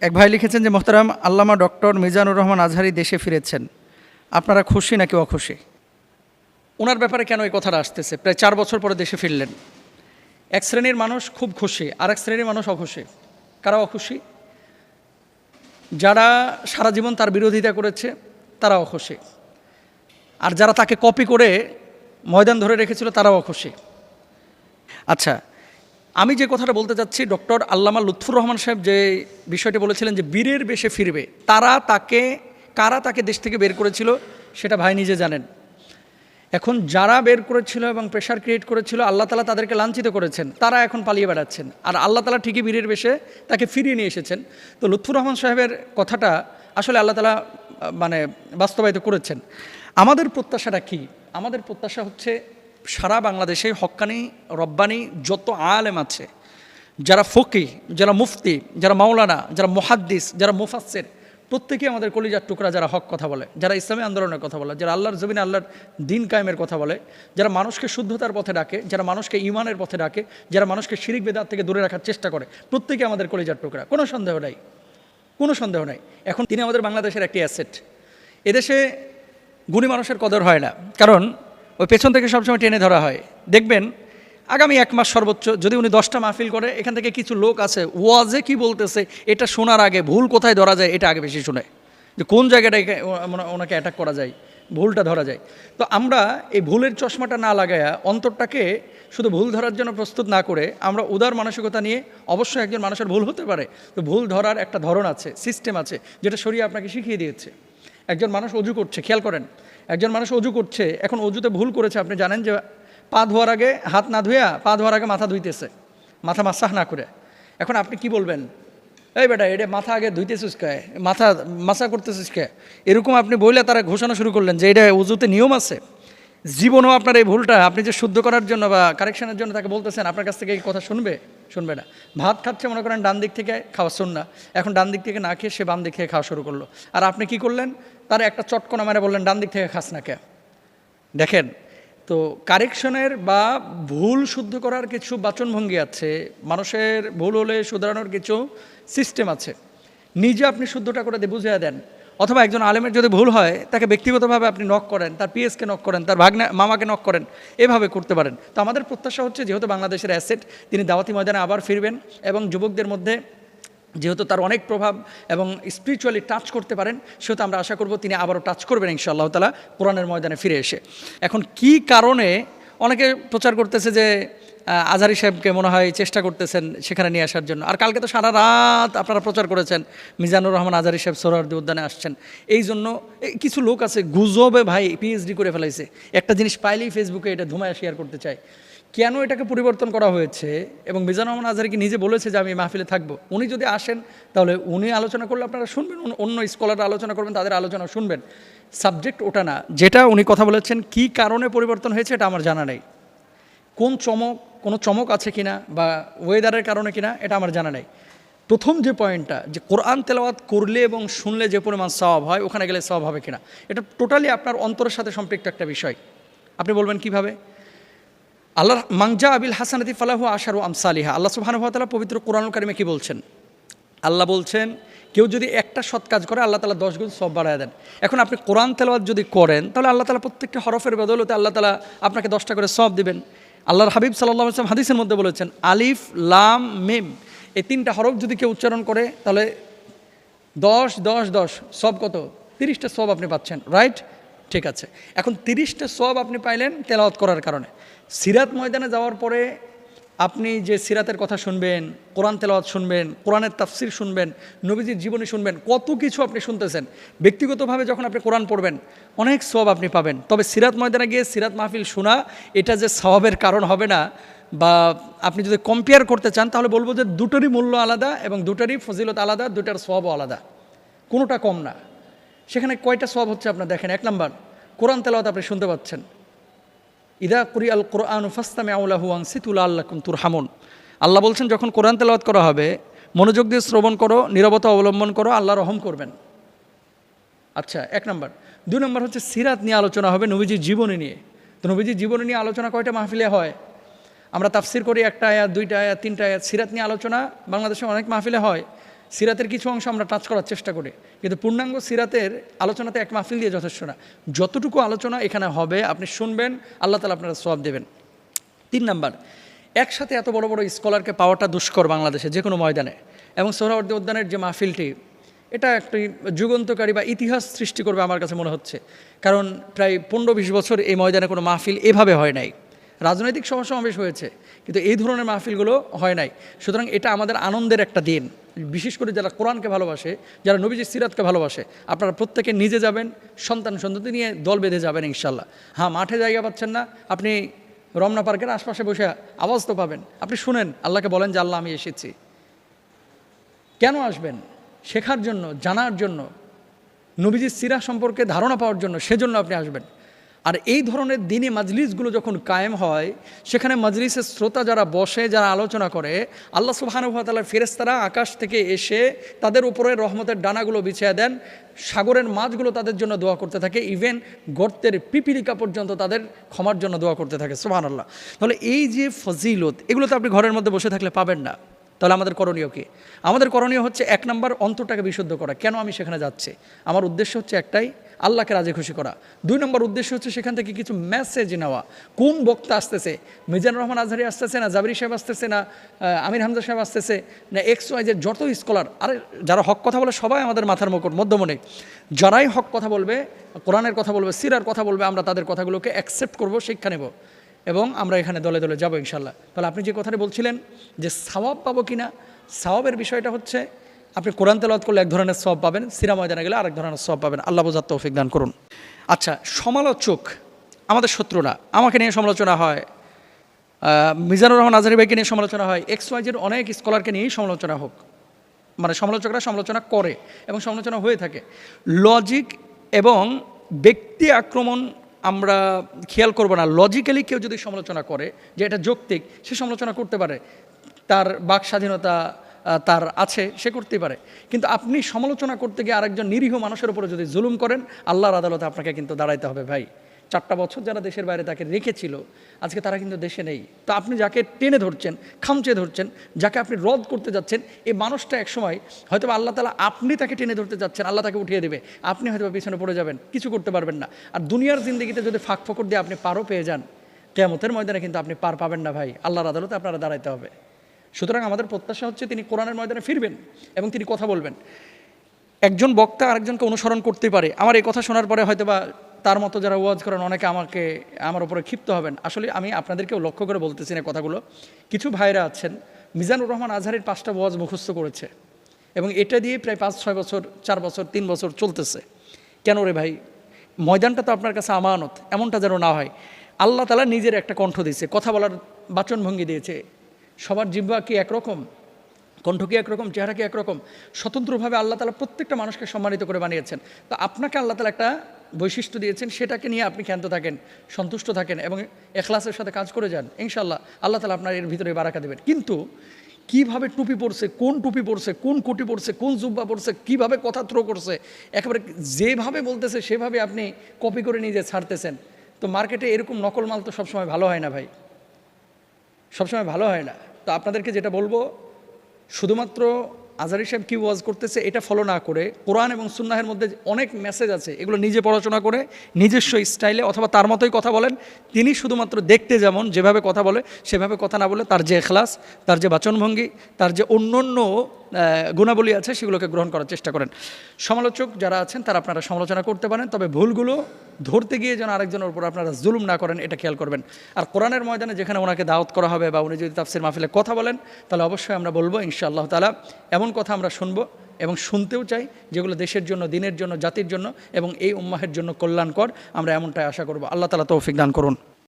এক ভাই লিখেছেন যে, মোহতারাম আল্লামা ডক্টর মিজানুর রহমান আজহারি দেশে ফিরেছেন। আপনারা খুশি নাকি অখুশি? ওনার ব্যাপারে কেন এই কথাটা আসতেছে? প্রায় চার বছর পরে দেশে ফিরলেন। এক শ্রেণির মানুষ খুব খুশি আর এক শ্রেণির মানুষ অখুশি। কারা অখুশি? যারা সারা জীবন তার বিরোধিতা করেছে তারা অখুশি। আর যারা তাকে কপি করে ময়দান ধরে রেখেছিল, তারাও অখুশি। আচ্ছা আমি যে কথাটা বলতে চাচ্ছি, ডক্টর আল্লামা লুৎফুর রহমান সাহেব যে বিষয়টি বলেছিলেন যে বীরের বেশে ফিরবে, তারা তাকে, কারা তাকে দেশ থেকে বের করেছিল, সেটা ভাই নিজে জানেন। এখন যারা বের করেছিল এবং প্রেশার ক্রিয়েট করেছিল, আল্লাহ তালা তাদেরকে লাঞ্ছিত করেছেন, তারা এখন পালিয়ে বেড়াচ্ছেন। আর আল্লাহ তালা ঠিকই বীরের বেশে তাকে ফিরিয়ে নিয়ে এসেছেন। তো লুৎফুর রহমান সাহেবের কথাটা আসলে আল্লাহ তালা মানে বাস্তবায়িত করেছেন। আমাদের প্রত্যাশাটা কি? আমাদের প্রত্যাশা হচ্ছে সারা বাংলাদেশে হক্কানি রব্বানি যত আলেম আছে, যারা ফকি, যারা মুফতি, যারা মাওলানা, যারা মুহাদ্দিস, যারা মুফাসের প্রত্যেকেই আমাদের কলিজার টুকরা যারা হক কথা বলে, যারা ইসলামী আন্দোলনের কথা বলে, যারা আল্লাহর জমিনে আল্লাহর দিন কায়েমের কথা বলে, যারা মানুষকে শুদ্ধতার পথে ডাকে, যারা মানুষকে ইমানের পথে ডাকে, যারা মানুষকে শিরিক বেদার থেকে দূরে রাখার চেষ্টা করে প্রত্যেকে আমাদের কলিজার টুকরা। কোনো সন্দেহ নাই, কোনো সন্দেহ নাই। এখন তিনি আমাদের বাংলাদেশের একটি অ্যাসেট এদেশে গুণী মানুষের কদর হয় না, কারণ ওই পেছন থেকে সবসময় টেনে ধরা হয়। দেখবেন, আগামী এক মাস সর্বোচ্চ যদি উনি দশটা মাহফিল করে, এখান থেকে কিছু লোক আছে, ওয়াজে কি বলতেছে, এটা শোনার আগে ভুল কোথায় ধরা যায়, এটা আগে বেশি শুনে। যে কোন জায়গাটায় একে- ও- ওনাকে অ্যাটাক করা যায়, ভুলটা ধরা যায়। তো আমরা এই ভুলের চশমাটা না লাগায়া অন্তরটাকে শুধু ভুল ধরার জন্য প্রস্তুত না করে, আমরা উদার মানসিকতা নিয়ে অবশ্যই একজন মানুষের ভুল হতে পারে। তো ভুল ধরার একটা ধরন আছে সিস্টেম আছে, যেটা শরীর আপনাকে শিখিয়ে দিয়েছে। একজন মানুষ অজু করছে, খেয়াল করেন। একজন মানুষ অজু করছে, এখন অজুতে ভুল করেছে, আপনি জানেন যে পা ধোয়ার আগে হাত না ধুয়া পা ধোয়ার আগে মাথা ধুইতেছে, মাথা মাসাহ না করে। এখন আপনি কি বলবেন? এই বেটা, এটা মাথা আগে ধুইতেছিস কে? মাথা মাসা করতেছিস কে? এরকম আপনি বইলে তারা ঘোষণা শুরু করলেন যে এটা উজুতে নিয়ম আছে। জীবনও আপনার এই ভুলটা, আপনি যে শুদ্ধ করার জন্য বা কারেকশনের জন্য তাকে বলতেছেন, আপনার কাছ থেকে এই কথা শুনবে? শুনবে না। ভাত খাচ্ছে, মনে করেন, ডান দিক থেকে খাওয়া শুন না। এখন ডান দিক থেকে না খেয়ে সে বাম দিক থেকে খাওয়া শুরু করল। আর আপনি কি করলেন? তার একটা চটকনা মেরে বললেন, ডান দিক থেকে খাস না কে? দেখেন, তো কারেকশনের বা ভুল শুদ্ধ করার কিছু বাচনভঙ্গি আছে, মানুষের ভুল হলে শুধরানোর কিছু সিস্টেম আছে। নিজে আপনি শুদ্ধটা করে দিয়ে বুঝিয়ে দেন। অথবা একজন আলেমের যদি ভুল হয়, তাকে ব্যক্তিগতভাবে আপনি নক করেন, তার পিএসকে নক করেন, তার ভাগনা, মামাকে নক করেন, এভাবে করতে পারেন। তো আমাদের প্রত্যাশা হচ্ছে, যেহেতু বাংলাদেশের অ্যাসেট তিনি দাওয়াতি ময়দানে আবার ফিরবেন এবং যুবকদের মধ্যে যেহেতু তার অনেক প্রভাব এবং স্পিরিচুয়ালি টাচ করতে পারেন, সেহেতু আমরা আশা করব তিনি আবারও টাচ করবেন ইনশাআল্লাহ তালা কোরআনের ময়দানে ফিরে এসে। এখন কি কারণে অনেকে প্রচার করতেছে যে আজহারি সাহেবকে মনে হয় চেষ্টা করতেছেন সেখানে নিয়ে আসার জন্য। আর কালকে তো সারা রাত আপনারা প্রচার করেছেন, মিজানুর রহমান আজহারি সাহেব সোহরার্দি উদ্যানে আসছেন। এই জন্য কিছু লোক আছে গুজবে ভাই পিএইচডি করে ফেলাইছে। একটা জিনিস পাইলেই ফেসবুকে এটা ধুমায় শেয়ার করতে চায়। কেন এটাকে পরিবর্তন করা হয়েছে? এবং মিজানুর রহমান আজহারি কি নিজে বলেছে যে আমি মাহফিলে থাকব? উনি যদি আসেন, তাহলে উনি আলোচনা করলে আপনারা শুনবেন, অন্য- স্কলাররা আলোচনা করবেন, তাদের আলোচনা শুনবেন। সাবজেক্ট ওটা না। যেটা উনি কথা বলেছেন, কি কারণে পরিবর্তন হয়েছে এটা আমার জানা নেই। কোন চমক, কোনো চমক আছে কিনা বা ওয়েদারের কারণে কিনা, এটা আমার জানা নেই। প্রথম যে পয়েন্টটা যে কোরআন তেলাওয়াত করলে এবং শুনলে যে পরিমাণ সওয়াব হয়, ওখানে গেলে সওয়াব হবে কিনা? এটা টোটালি আপনার অন্তরের সাথে সম্পৃক্ত একটা বিষয়। আপনি বলবেন কীভাবে? আল্লাহ মাংজা আবিল হাসানাতি ফালাহু আশারু আমসালিহা। আল্লাহ সুবহানাহু ওয়া পবিত্র কোরআনুল কারিমে কি বলছেন? আল্লাহ বলছেন, কেউ যদি একটা সৎ কাজ করে, আল্লাহ তালা দশ গুণ সব বাড়ায় দেন। এখন আপনি কোরআন তেলাওয়াত যদি করেন, তাহলে আল্লাহ তালা প্রত্যেকটা হরফের বদলতে আল্লাহ তালা আপনাকে দশটা করে সব দিবেন। আল্লাহর হাবিব সাল্লাহ আসলাম হাদিসের মধ্যে বলেছেন, আলিফ, লাম, মিম, এই তিনটা হরফ যদি কেউ উচ্চারণ করে, তাহলে দশ দশ দশ সব কত? তিরিশটা সব আপনি পাচ্ছেন, রাইট? ঠিক আছে। এখন তিরিশটা সব আপনি পাইলেন তেলাওয়াত করার কারণে। সিরাত ময়দানে যাওয়ার পরে আপনি যে সিরাতের কথা শুনবেন, কোরআন তেলাওয়াত শুনবেন, কোরআনের তাফসির শুনবেন, নবীজির জীবনী শুনবেন, কত কিছু আপনি শুনতেছেন। ব্যক্তিগতভাবে যখন আপনি কোরআন পড়বেন, অনেক সব আপনি পাবেন। তবে সিরাত ময়দানে গিয়ে সিরাত মাহফিল শোনা, এটা যে সওয়াবের কারণ হবে না বা আপনি যদি কম্পেয়ার করতে চান, তাহলে বলব যে দুটোরই মূল্য আলাদা এবং দুটোরই ফজিলত আলাদা, দুটার সবও আলাদা। কোনোটা কম না। সেখানে কয়টা সব হচ্ছে আপনার দেখেন? এক নাম্বার, কোরআন তেলাওয়াত আপনি শুনতে পাচ্ছেন। ইদা কুরি আল কোরআন ফাস্তামে আউলাহুয়াং সিতুল আল্লাকুম তুর হামুন আল্লাহ বলছেন, যখন কোরআন তেলাওয়াত করা হবে, মনোযোগ দিয়ে শ্রবণ করো, নিরবতা অবলম্বন করো, আল্লাহ রহম করবেন। আচ্ছা এক নম্বর। দুই নম্বর হচ্ছে, সিরাত নিয়ে আলোচনা হবে নবীজির জীবনী নিয়ে। তো নবীজির জীবনী নিয়ে আলোচনা কয়টা মাহফিলে হয়? আমরা তাফসির করি একটা আয়াত, দুইটা আয়াত, তিনটা আয়াত। সিরাত নিয়ে আলোচনা বাংলাদেশে অনেক মাহফিলে হয়। সিরাতের কিছু অংশ আমরা টাচ করার চেষ্টা করি। কিন্তু পূর্ণাঙ্গ সিরাতের আলোচনাতে এক মাহফিল দিয়ে যথেষ্ট না। যতটুকু আলোচনা এখানে হবে, আপনি শুনবেন, আল্লাহ তালা আপনারা সব দেবেন। তিন নাম্বার, একসাথে এত বড় বড় স্কলারকে পাওয়াটা দুষ্কর বাংলাদেশে, যে কোনো ময়দানে। এবং সোহরাওয়ার্দী উদ্যানের যে মাহফিলটি, এটা একটি যুগান্তকারী বা ইতিহাস সৃষ্টি করবে আমার কাছে মনে হচ্ছে। কারণ প্রায় পনেরো বিশ বছর এই ময়দানে কোনো মাহফিল এভাবে হয় নাই। রাজনৈতিক সভা সমাবেশ হয়েছে, কিন্তু এই ধরনের মাহফিলগুলো হয় নাই। সুতরাং এটা আমাদের আনন্দের একটা দিন। বিশেষ করে যারা কোরআনকে ভালোবাসে, যারা নবীজি সিরাতকে ভালোবাসে, আপনারা প্রত্যেকে নিজে যাবেন, সন্তান সন্ততি নিয়ে দল বেঁধে যাবেন ইনশাল্লাহ হ্যাঁ মাঠে জায়গা পাচ্ছেন না, আপনি রমনা পার্কের আশপাশে বসে আওয়াজ তো পাবেন। আপনি শুনেন, আল্লাহকে বলেন যে, আল্লাহ, আমি এসেছি। কেন আসবেন? শেখার জন্য, জানার জন্য, নবীজির সিরা সম্পর্কে ধারণা পাওয়ার জন্য, সেজন্য আপনি আসবেন। আর এই ধরনের দিনে মাজলিসগুলো যখন কায়েম হয়, সেখানে মাজলিসের শ্রোতা যারা বসে, যারা আলোচনা করে, আল্লাহ সুবাহানুভাতালার ফেরেস্তারা আকাশ থেকে এসে তাদের উপরে রহমতের ডানাগুলো বিছিয়ে দেন। সাগরের মাছগুলো তাদের জন্য দোয়া করতে থাকে। ইভেন গর্তের পিপিলিকা পর্যন্ত তাদের ক্ষমার জন্য দোয়া করতে থাকে। সুবাহান আল্লাহ তাহলে এই যে ফজিলত, এগুলো তো আপনি ঘরের মধ্যে বসে থাকলে পাবেন না। তাহলে আমাদের করণীয় কি? আমাদের করণীয় হচ্ছে এক নম্বর অন্তরটাকে বিশুদ্ধ করা। কেন আমি সেখানে যাচ্ছি? আমার উদ্দেশ্য হচ্ছে একটাই, আল্লাহকে রাজি খুশি করা। দুই নম্বর উদ্দেশ্য হচ্ছে সেখান থেকে কিছু মেসেজ নেওয়া। কোন বক্তা আসতেছে? মিজানুর রহমান আজহারি আসতেছে না? জাবিরি সাহেব আসতেছে না? আমির হামজা সাহেব আসতেছে না? এক্স ওয়াই যে যত স্কলার আরে যারা হক কথা বলে সবাই আমাদের মাথার মুকুট মধ্যমনে যারাই হক কথা বলবে, কোরআনের কথা বলবে, সিরার কথা বলবে, আমরা তাদের কথাগুলোকে অ্যাকসেপ্ট করব, শিক্ষা নেব। এবং আমরা এখানে দলে দলে যাব ইনশাল্লাহ তাহলে আপনি যে কথাটা বলছিলেন যে সওয়াব পাবো কি না সওয়াবের বিষয়টা হচ্ছে আপনি কোরআন তেলাওয়াত করলে এক ধরনের সব পাবেন, সিরা ময়দানে গেলে আরেক ধরনের সব পাবেন। আল্লাহ বোঝার তৌফিক দান করুন। আচ্ছা সমালোচক, আমাদের শত্রুরা, আমাকে নিয়ে সমালোচনা হয় মিজানুর রহমান আজহারি ভাইকে নিয়ে সমালোচনা হয় এক্স ওয়াইজের অনেক স্কলারকে নিয়েই সমালোচনা হোক। মানে সমালোচকরা সমালোচনা করে এবং সমালোচনা হয়ে থাকে। লজিক এবং ব্যক্তি আক্রমণ আমরা খেয়াল করব না। লজিক্যালি কেউ যদি সমালোচনা করে যে এটা যৌক্তিক, সে সমালোচনা করতে পারে। তার বাক স্বাধীনতা তার আছে, সে করতেই পারে। কিন্তু আপনি সমালোচনা করতে গিয়ে আরেকজন নিরীহ মানুষের উপরে যদি জুলুম করেন, আল্লাহর আদালতে আপনাকে কিন্তু দাঁড়াইতে হবে ভাই। চারটা বছর যারা দেশের বাইরে তাকে রেখেছিল, আজকে তারা কিন্তু দেশে নেই। তো আপনি যাকে টেনে ধরছেন, খামচে ধরছেন, যাকে আপনি রদ করতে যাচ্ছেন, এই মানুষটা একসময় হয়তো আল্লাহ তালা আপনি তাকে টেনে ধরতে যাচ্ছেন, আল্লাহ তাকে উঠিয়ে দেবে। আপনি হয়তো পিছনে পড়ে যাবেন, কিছু করতে পারবেন না। আর দুনিয়ার জিন্দগিতে যদি ফাঁক ফকর দিয়ে আপনি পারও পেয়ে যান, কেয়ামতের ময়দানে কিন্তু আপনি পার পাবেন না ভাই। আল্লাহর আদালতে আপনারা দাঁড়াইতে হবে। সুতরাং আমাদের প্রত্যাশা হচ্ছে তিনি কোরআনের ময়দানে ফিরবেন এবং তিনি কথা বলবেন। একজন বক্তা আরেকজনকে অনুসরণ করতে পারে। আমার এই কথা শোনার পরে হয়তো বা তার মতো যারা ওয়াজ করেন, অনেকে আমাকে, আমার উপরে ক্ষিপ্ত হবেন। আসলে আমি আপনাদেরকেও লক্ষ্য করে বলতেছি না কথাগুলো। কিছু ভাইরা আছেন, মিজানুর রহমান আজহারের পাঁচটা ওয়াজ মুখস্থ করেছে এবং এটা দিয়ে প্রায় পাঁচ, ছয় বছর, চার বছর, তিন বছর চলতেছে। কেন রে ভাই? ময়দানটা তো আপনার কাছে আমানত, এমনটা যেন না হয়। আল্লাহ তালা নিজের একটা কণ্ঠ দিয়েছে, কথা বলার বাচনভঙ্গি দিয়েছে। সবার জিব্বা কি একরকম? কণ্ঠ কি একরকম, চেহারা কি একরকম? স্বতন্ত্রভাবে আল্লাহ তালা প্রত্যেকটা মানুষকে সম্মানিত করে বানিয়েছেন। তো আপনাকে আল্লাহ তালা একটা বৈশিষ্ট্য দিয়েছেন, সেটাকে নিয়ে আপনি ক্ষান্ত থাকেন, সন্তুষ্ট থাকেন এবং এখলাসের সাথে কাজ করে যান। ইনশাল্লাহ আল্লাহ তালা আপনার এর ভিতরে বারাকা দেবেন। কিন্তু কীভাবে টুপি পরছে, কোন টুপি পরছে, কোন কোটি পরছে, কোন জুব্বা পরছে, কীভাবে কথা থ্রো করছে, একেবারে যেভাবে বলতেছে, সেভাবে আপনি কপি করে নিয়ে যে ছাড়তেছেন। তো মার্কেটে এরকম নকল মাল তো সবসময় ভালো হয় না ভাই। সবসময় ভালো হয় না। তো আপনাদেরকে যেটা বলব শুধুমাত্র আজারি সাহেব কি ওয়াজ করতেছে, এটা ফলো না করে কোরআন এবং সুন্নাহের মধ্যে অনেক মেসেজ আছে, এগুলো নিজে পড়াশোনা করে, নিজস্ব স্টাইলে অথবা তার মতোই কথা বলেন। তিনি শুধুমাত্র দেখতে যেমন, যেভাবে কথা বলে, সেভাবে কথা না বলে তার যে এখলাস, তার যে বাচনভঙ্গি, তার যে অন্য অন্য গুণাবলী আছে, সেগুলোকে গ্রহণ করার চেষ্টা করেন। সমালোচক যারা আছেন, তারা আপনারা সমালোচনা করতে পারেন, তবে ভুলগুলো ধরতে গিয়ে যেন আরেকজনের উপর আপনারা জুলুম না করেন, এটা খেয়াল করবেন। আর কোরআনের ময়দানে যেখানে ওনাকে দাওয়াত করা হবে বা উনি যদি তাফসির মাহফিলে কথা বলেন, তাহলে অবশ্যই আমরা বলব, ইনশাআল্লাহ তালা এমন কথা আমরা শুনব এবং শুনতেও চাই, যেগুলো দেশের জন্য, দিনের জন্য, জাতির জন্য এবং এই উম্মাহের জন্য কল্যাণকর, আমরা এমনটাই আশা করব। আল্লাহ তালা তৌফিক দান করুন।